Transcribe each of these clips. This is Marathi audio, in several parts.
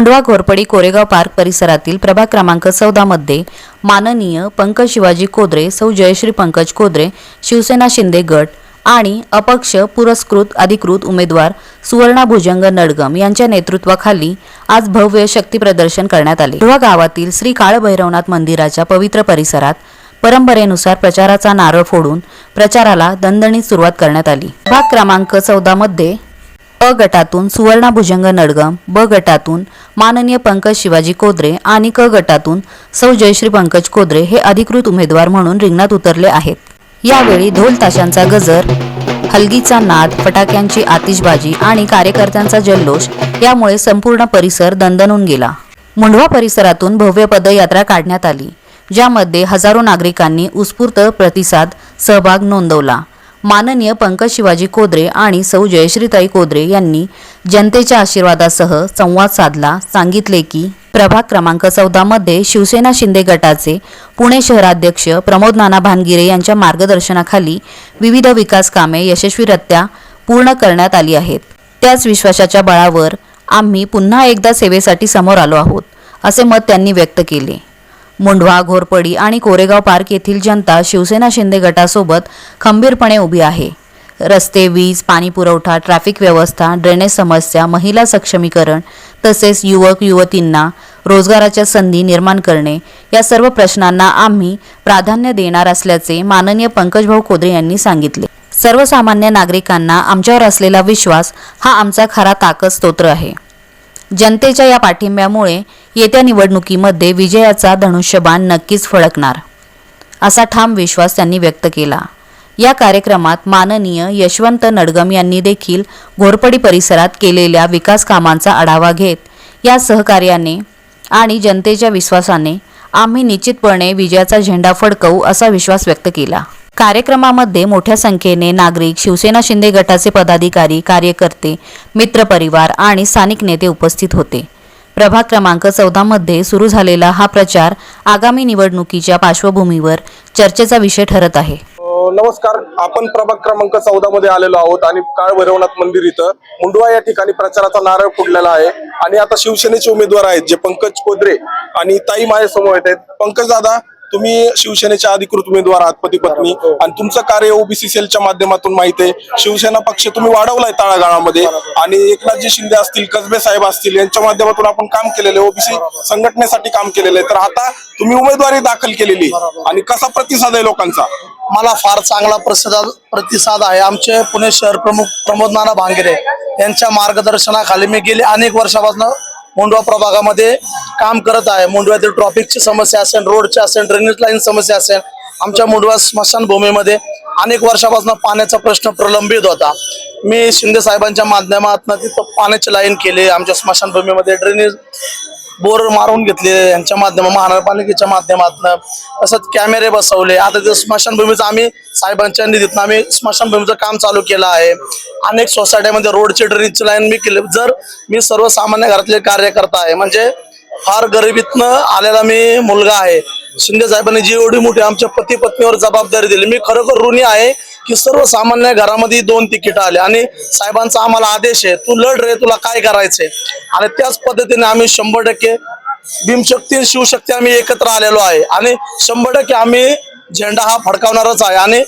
मुंडवा घोरपडी कोरेगाव पार्क परिसरातील प्रभाग क्रमांक चौदामध्ये माननीय पंकज शिवाजी कोद्रे सौ जयश्री पंकज कोद्रे शिवसेना शिंदे गट आणि अपक्ष पुरस्कृत अधिकृत उमेदवार सुवर्णा भुजंग नडगम यांच्या नेतृत्वाखाली आज भव्य शक्ती प्रदर्शन करण्यात आले. मुंडवा गावातील श्री काळभैरवनाथ मंदिराच्या पवित्र परिसरात परंपरेनुसार प्रचाराचा नारळ फोडून प्रचाराला दणदणीत सुरुवात करण्यात आली. भाग क्रमांक चौदामध्ये अ गटातून सुवर्णा भुजंग नडगम ब गटातून माननीय पंकज शिवाजी कोदरे आणि क गटातून सौ जयश्री पंकज कोदरे हे अधिकृत उमेदवार म्हणून रिंगणात उतरले आहेत. यावेळी ढोल ताशांचा गजर हलगीचा नाद फटाक्यांची आतिषबाजी आणि कार्यकर्त्यांचा जल्लोष यामुळे संपूर्ण परिसर दणदणून गेला. मुंढवा परिसरातून भव्य पदयात्रा काढण्यात आली ज्यामध्ये हजारो नागरिकांनी उत्स्फूर्त प्रतिसाद सहभाग नोंदवला. माननीय पंकज शिवाजी कोद्रे आणि सौ जयश्रीताई कोद्रे यांनी जनतेच्या आशीर्वादासह संवाद साधला. सांगितले की प्रभाग क्रमांक चौदामध्ये शिवसेना शिंदे गटाचे पुणे शहराध्यक्ष प्रमोद नाना भानगिरे यांच्या मार्गदर्शनाखाली विविध विकास कामे यशस्वीरित्या पूर्ण करण्यात आली आहेत. त्याच विश्वासाच्या बळावर आम्ही पुन्हा एकदा सेवेसाठी समोर आलो आहोत असे मत त्यांनी व्यक्त केले. मुंढवा घोरपडी आणि कोरेगाव पार्क येथील जनता शिवसेना शिंदे गटासोबत खंबीरपणे उभी आहे. रस्ते वीज पाणी पुरवठा ट्रॅफिक व्यवस्था ड्रेनेज समस्या महिला सक्षमीकरण तसेच युवक युवतींना रोजगाराच्या संधी निर्माण करणे या सर्व प्रश्नांना आम्ही प्राधान्य देणार असल्याचे माननीय पंकजभाऊ खोदरे यांनी सांगितले. सर्वसामान्य नागरिकांना आमच्यावर असलेला विश्वास हा आमचा खरा ताकद स्तोत्र आहे. जनतेच्या या पाठिंब्यामुळे येत्या निवडणुकीमध्ये विजयाचा धनुष्यबाण नक्कीच फळकणार असा ठाम विश्वास त्यांनी व्यक्त केला. या कार्यक्रमात माननीय यशवंत नडगम यांनी देखील घोरपडी परिसरात केलेल्या विकास कामांचा आढावा घेत या सहकार्याने आणि जनतेच्या विश्वासाने आम्ही निश्चितपणे विजयाचा झेंडा फडकवू असा विश्वास व्यक्त केला. कार्यक्रमामध्ये मोठ्या संख्येने नागरिक शिवसेना शिंदे गटाचे पदाधिकारी कार्यकर्ते मित्रपरिवार आणि स्थानिक नेते उपस्थित होते. प्रभाग क्रमांक चौदामध्ये सुरू झालेला हा प्रचार आगामी निवडणुकीच्या पार्श्वभूमीवर चर्चेचा विषय ठरत आहे. नमस्कार. आपण प्रभाग क्रमांक चौदा मध्ये आलेलो आहोत आणि काळ भैरवनाथ मंदिर इथं मुंडवा या ठिकाणी प्रचाराचा नारळ फुटलेला आहे. आणि आता शिवसेनेचे उमेदवार आहेत जे पंकज कोदरे आणि ताई माझ्यासमोर येत आहेत. पंकज दादा तुम्ही शिवसेनेचे अधिकृत उमेदवार आहात पती पत्नी. आणि तुमचं कार्य ओबीसी सेलच्या माध्यमातून माहिती आहे. शिवसेना पक्ष तुम्ही वाढवलाय तळागाळामध्ये. आणि एकनाथजी शिंदे असतील कसबे साहेब असतील यांच्या माध्यमातून आपण काम केलेलं आहे. ओबीसी संघटनेसाठी काम केलेलं आहे. तर आता तुम्ही उमेदवारी दाखल केलेली. आणि कसा प्रतिसाद आहे लोकांचा? मला फार चांगला प्रतिसाद प्रतिसाद आहे. आमचे पुणे शहर प्रमुख प्रमोद नाना भांगरे यांच्या मार्गदर्शनाखाली मी गेली अनेक वर्षापासून मुंडवा प्रभागामध्ये काम करत आहे. मुंडव्यातील ट्रॉफिकची समस्या असेल रोडची असेल ड्रेनेज लाईन समस्या असेल आमच्या मुंडवा स्मशानभूमीमध्ये अनेक वर्षापासून पाण्याचा प्रश्न प्रलंबित होता. मी शिंदे साहेबांच्या माध्यमातून तिथं पाण्याची लाईन केली. आमच्या स्मशानभूमीमध्ये ड्रेनेज बोर मारून घेतले यांच्या माध्यम महानगरपालिकेच्या माध्यमातून तसंच कॅमेरे बसवले. आता ते स्मशानभूमीचं आम्ही साहेबांच्या निधीतून आम्ही स्मशानभूमीचं काम चालू केलं आहे. अनेक सोसायट्यामध्ये रोडची ड्रेनेजची लाईन मी केली. जर मी सर्वसामान्य घरातले कार्यकर्ता आहे म्हणजे फार गरिबीतनं आलेला मी मुलगा आहे. शिंदे साहेबांनी जी एवढी मोठी आमच्या पती पत्नीवर जबाबदारी दिली. मी खरोखर ऋणी आहे. की सर्वसामान्य घरामध्ये दोन तिकीट आले. आणि साहेबांचा आम्हाला आदेश आहे तू लढ रे तुला काय करायचंय? आणि त्याच पद्धतीने आम्ही शंभर टक्के भीमशक्ती आणि शिवशक्ती आम्ही एकत्र आलेलो आहे. आणि शंभर टक्के आम्ही झेंडा हा फडकावणारच आहे. आणि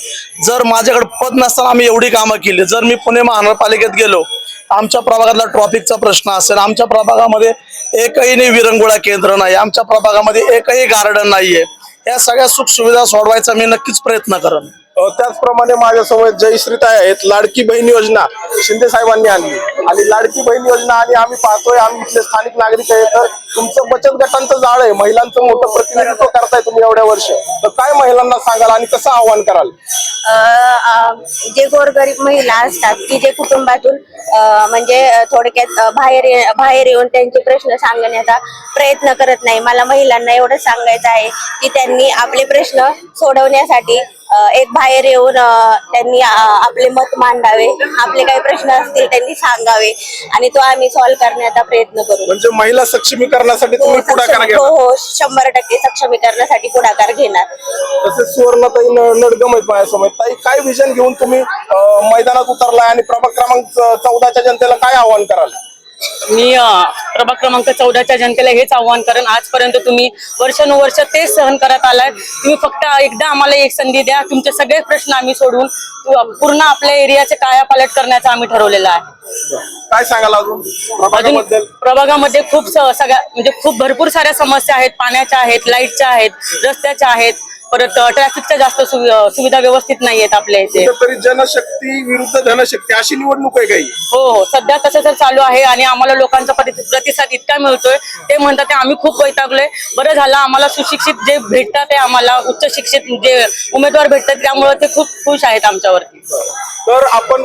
जर माझ्याकडे पद नसताना आम्ही एवढी कामं केली जर मी पुणे महानगरपालिकेत गेलो आमच्या प्रभागातला ट्रॉफिकचा प्रश्न असेल आमच्या प्रभागामध्ये एकही नाही विरंगुळा केंद्र नाही आमच्या प्रभागामध्ये एकही गार्डन नाहीये. या सगळ्या सुखसुविधा सोडवायचा मी नक्कीच प्रयत्न करेन. त्याचप्रमाणे माझ्यासमोर जयश्रीताई आहेत. लाडकी बहीण योजना शिंदे साहेबांनी आणली. आणि लाडकी बहीण योजना आणि आम्ही पाहतोय आम्ही इथले स्थानिक नागरिक आहे तर तुमचं बचत गटांचं जाळ आहे. महिलांचं मोठं प्रतिनिधित्व करताय तुम्ही एवढ्या वर्ष. तर काय महिलांना सांगाल आणि कसं आव्हान कराल? अ, जे गोरगरीब महिला असतात की जे कुटुंबातून म्हणजे थोडक्यात बाहेर बाहेर येऊन त्यांचे प्रश्न सांगण्याचा प्रयत्न करत नाही. मला महिलांना एवढं सांगायचं आहे की त्यांनी आपले प्रश्न सोडवण्यासाठी एक बाहेर येऊन त्यांनी आपले मत मांडावे आपले काही प्रश्न असतील त्यांनी सांगावे आणि तो आम्ही सॉल्व्ह करण्याचा प्रयत्न करू. म्हणजे महिला सक्षमीकरणासाठी हो, तुम्ही पुढाकार सक्षम- घ्या हो हो शंभर टक्के सक्षमीकरणासाठी पुढाकार घेणार. तसेच सुवर्णताई नडगम आहेत माझ्यासमोर. ताई काय विजन घेऊन तुम्ही मैदानात उतरलाय आणि प्रभाग क्रमांक चौदाच्या जनतेला काय आव्हान कराल? मी प्रभाग क्रमांक चौदाच्या जनतेला हेच आव्हान करेन. आजपर्यंत तुम्ही वर्षानुवर्ष तेच सहन करत आलाय. तुम्ही फक्त एकदा आम्हाला एक संधी द्या. तुमचे सगळे प्रश्न आम्ही सोडवून तु- पूर्ण आपल्या एरियाचे कायापालट करण्याचं आम्ही ठरवलेलं आहे. काय सांगाल अजून प्रभागामध्ये खूप सगळ्या म्हणजे खूप भरपूर साऱ्या समस्या आहेत. पाण्याच्या आहेत लाईटच्या आहेत रस्त्याच्या आहेत. परत ट्रॅफिकच्या जास्त सुविधा व्यवस्थित नाही आहेत आपल्या इथे. कुठेतरी जनशक्ती विरुद्ध धनशक्ती अशी निवडणूक आहे काही? हो हो. सध्या तसं तर चालू आहे आणि आम्हाला लोकांचा प्रति- प्रतिसाद इतका मिळतोय. ते म्हणतात ते आम्ही खूप वैतागलोय. बरं झालं आम्हाला सुशिक्षित जे भेटतात ते आम्हाला उच्च शिक्षित जे उमेदवार भेटतात त्यामुळे ते खूप खुश आहेत आमच्यावरती. तर आपण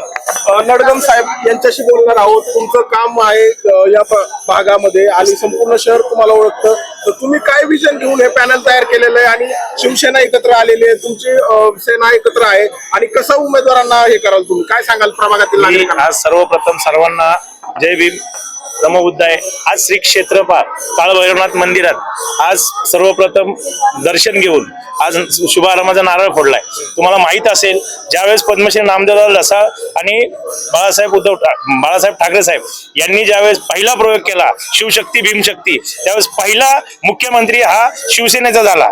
नडगम साहेब यांच्याशी बोलणार आहोत. तुमचं काम आहे या भागामध्ये आणि संपूर्ण शहर तुम्हाला ओळखतं. तर तुम्ही काय विजन घेऊन हे पॅनल तयार केलेलं आहे आणि शिवसेना एकत्र आलेली आहे तुमची सेना एकत्र आहे आणि कसं उमेदवारांना हे कराल तुम्ही? काय सांगाल प्रभागातील नागरिकांना? आज सर्वप्रथम सर्वांना जय भीम. नमो आहे. आज श्री क्षेत्रपाळ काळभैरवनाथ मंदिरात आज सर्वप्रथम दर्शन घेऊन आज शुभारंभाचा नारळ फोडलाय. तुम्हाला माहीत असेल ज्यावेळेस पद्मश्री नामदेवराव लसाळ आणि बाळासाहेब उद्धव बाळासाहेब ठाकरे साहेब यांनी ज्यावेळेस पहिला प्रयोग केला शिवशक्ती भीमशक्ती त्यावेळेस पहिला मुख्यमंत्री हा शिवसेनेचा झाला.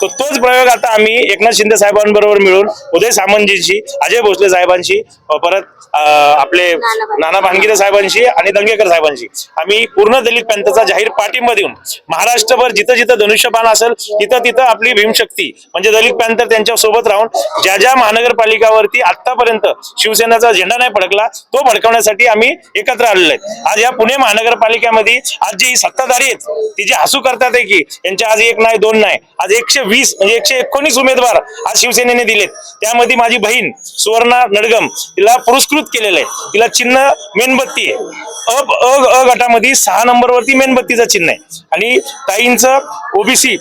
तो तोच प्रयोग आता आम्ही एकनाथ शिंदे साहेबांबरोबर मिळून उदय सामंतजींशी अजय भोसले साहेबांशी परत आपले नाना भानगिरे साहेबांशी आणि दंगेकर साहेबांशी आम्ही पूर्ण दलित पंथाचा जाहीर पाठिंबा देऊन महाराष्ट्रभर जिथं जिथं धनुष्यबाण असेल तिथं तिथं आपली भीमशक्ती म्हणजे दलित पॅंथर त्यांच्यासोबत राहून ज्या ज्या महानगरपालिकावरती आतापर्यंत शिवसेनेचा झेंडा नाही फडकला तो फडकवण्यासाठी आम्ही एकत्र आलेलो आहे आज या पुणे महानगरपालिकेमध्ये आज जी सत्ताधारी आहेत ती जे हसू करतात आहे की यांच्या आज एक नाही दोन नाही आज एकशे वीस म्हणजे एकशे एकोणीस उमेदवार आज शिवसेनेने दिलेत. त्यामध्ये माझी बहीण सुवर्णा नडगम तिला पुरस्कृत केलेलं आहे. तिला चिन्ह मेणबत्ती आहे. अ अ गटामध्ये सहा नंबरवरती मेणबत्तीचं चिन्ह आहे. आणि ताईंचं ओबीसी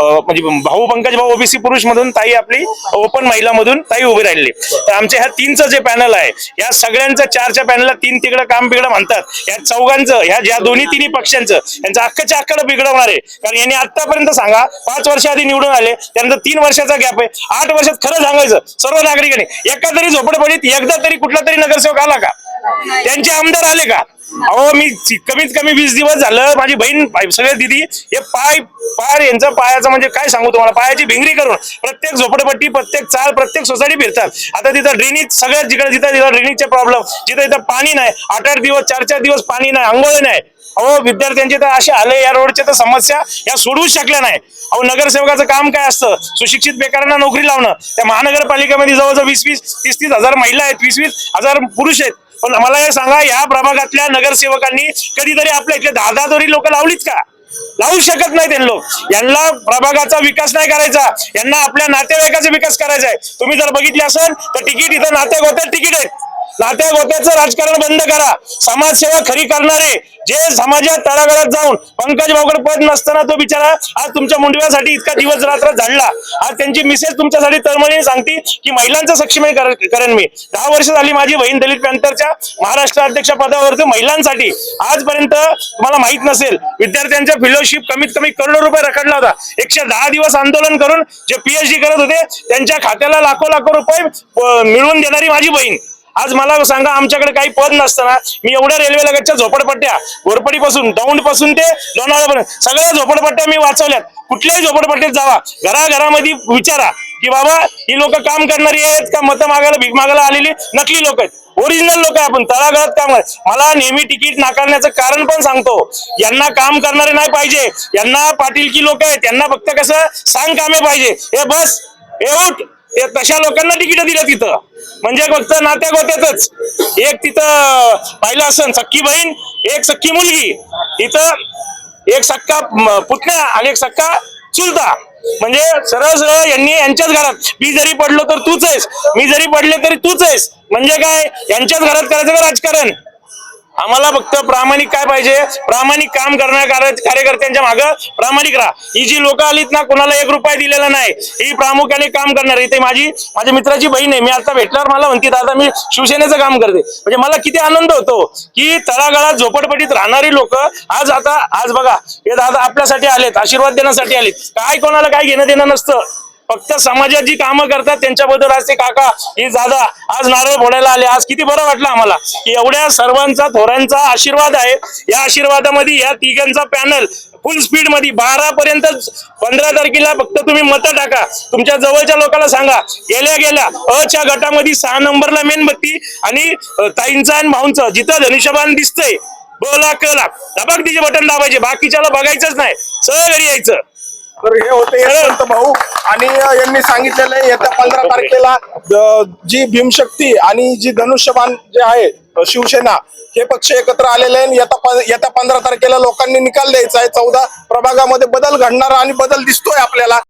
म्हणजे भाऊ पंकज भाऊ ओबीसी पुरुष मधून ताई आपली ओपन महिला मधून ताई उभी राहिली तर आमच्या ह्या तीनचं जे पॅनल आहे या सगळ्यांचं चारच्या पॅनलला तीन तिकडं काम बिघडं म्हणतात. या चौघांचं ह्या ज्या दोन्ही तिन्ही पक्षांचं यांचं अख्खच्या अख्खडं बिघडवणार आहे. कारण यांनी आतापर्यंत सांगा पाच वर्ष आधी निवडून आले त्यानंतर तीन वर्षाचा गॅप आहे. आठ वर्षात खरं सांगायचं सर्व नागरिकांनी एका तरी झोपडपडीत एकदा तरी कुठला तरी नगरसेवक आला का? त्यांचे आमदार आले का? अहो मी कमीत कमी वीस दिवस झालं माझी बहीण सगळे दिदी हे पाय पार यांचं पायाचं म्हणजे काय सांगू तुम्हाला? पायाची भिंगरी करून प्रत्येक झोपडपट्टी प्रत्येक चाल प्रत्येक सोसायटी फिरतात. आता तिथं ड्रेनेज सगळ्यात जिकडे जिथं तिथं ड्रेनेजचे प्रॉब्लेम जिथं इथं पाणी नाही आठ आठ दिवस चार चार दिवस पाणी नाही आंघोळ नाही. अहो विद्यार्थ्यांचे तर असे आले या रोडच्या तर समस्या या सोडवू शकल्या नाही. अहो नगरसेवकाचं काम काय असतं? सुशिक्षित बेकारांना नोकरी लावणं. त्या महानगरपालिकेमध्ये जवळजवळ वीस वीस तीस तीस हजार महिला आहेत वीस वीस हजार पुरुष आहेत. पण मला हे सांगा या प्रभागातल्या नगरसेवकांनी कधीतरी आपल्या इथे दहा दहा तरी लोक लावलीच का? लावू शकत नाही त्यांना यांना प्रभागाचा विकास नाही करायचा. यांना आपल्या नातेवाईकाचा विकास करायचा आहे. तुम्ही जर बघितले असेल तर तिकीट इथं नातेवाईक गोत्यात तिकीट आहेत. नात्या गोप्याचं राजकारण बंद करा. समाजसेवा खरी करणारे जे समाजात तळागाळात जाऊन पंकज भाऊकर पद नसताना तो बिचारा आज तुमच्या मुंडव्यासाठी इतका दिवस रात्र झाडला. आज त्यांची मिसेस तुमच्यासाठी तळमळीने सांगते की महिलांचं सक्षमीकरण करेन मी. दहा वर्ष झाली माझी बहीण दलित पॅन्थरच्या महाराष्ट्र अध्यक्ष पदावरती महिलांसाठी. आजपर्यंत तुम्हाला माहीत नसेल विद्यार्थ्यांच्या फेलोशिप कमीत कमी करोडो रुपये रखडला होता. एकशे दहा दिवस आंदोलन करून जे पीएचडी करत होते त्यांच्या खात्याला लाखो लाखो रुपये मिळवून देणारी माझी बहीण. आज मला सांगा आमच्याकडे काही पद नसताना मी एवढ्या रेल्वे लगतच्या झोपडपट्ट्या घोरपडी पासून दौंडपासून ते लोणावळापर्यंत सगळ्या झोपडपट्ट्या मी वाचवल्यात. कुठल्याही झोपडपट्टीत जावा. घराघरामध्ये विचारा की बाबा ही लोक काम करणारी आहेत का? मतं मागायला भीक मागायला आलेली नकली लोक आहेत. ओरिजिनल लोक आहे आपण तळागाळात काम मला नेहमी तिकीट नाकारण्याचं कारण पण सांगतो. यांना काम करणारे नाही पाहिजे. यांना पाटील की लोक आहेत. यांना फक्त कसं सांग कामे पाहिजे. हे बस हे उठ. ते तशा लोकांना तिकीट दिलं तिथं. म्हणजे फक्त नात्या गोत्यातच. एक तिथं पाहिलं असन सख्खी बहीण एक सख्खी मुलगी. इथं एक सक्का पुतण्या आणि एक सक्का चुलता. म्हणजे सरळ सरळ यांनी यांच्याच घरात मी जरी पडलो तर तूच आहेस. मी जरी पडले तरी तूच आहेस. म्हणजे काय? यांच्याच घरात करायचं का राजकारण? आम्हाला फक्त प्रामाणिक काय पाहिजे? प्रामाणिक काम करणाऱ्या कार्यकर्त्यांच्या मागं प्रामाणिक राहा. ही जी लोक आलीत ना कोणाला एक रुपया दिलेला नाही ही प्रामुख्याने काम करणार. इथे माझी माझ्या मित्राची बहीण आहे. मी आता भेटल्यावर मला म्हणते दादा मी शिवसेनेचं काम करते. म्हणजे मला किती आनंद होतो की तळागाळात झोपडपट्टीत राहणारी लोक आज आता आज बघा हे दादा आपल्यासाठी आलेत आशीर्वाद देण्यासाठी आलेत. काय कोणाला काय घेणं देणं नसतं. फक्त समाजात जी कामं करतात त्यांच्याबद्दल आज ते काका ही दादा आज नारळ फोडायला आले. आज किती बरं वाटलं आम्हाला. की एवढ्या सर्वांचा थोरांचा आशीर्वाद आहे. या आशीर्वादामध्ये या तिघांचा पॅनल फुल स्पीडमध्ये बारा पर्यंत पंधरा तारखेला फक्त तुम्ही मत टाका. तुमच्या जवळच्या लोकांना सांगा. गेल्या गेल्या अ च्या गटामध्ये सहा नंबरला मेणबत्ती आणि ताईंचा आणि भाऊंचं. जिथं धनुष्यबाण दिसतंय बोला कला. दबाक तिचे बटन दाबायचे. बाकीच्याला बघायचंच नाही. सगळं घरी यायचं. तर हे होते यशवंत भाऊ. आणि यांनी सांगितलेलं आहे येत्या पंधरा तारखेला जी भीमशक्ती आणि जी धनुष्यबाण जे आहे शिवसेना हे पक्ष एकत्र आलेले आहे येत्या येत्या पंधरा तारखेला लोकांनी निकाल द्यायचा आहे. चौदा प्रभागामध्ये बदल घडणारा आणि बदल दिसतोय आपल्याला.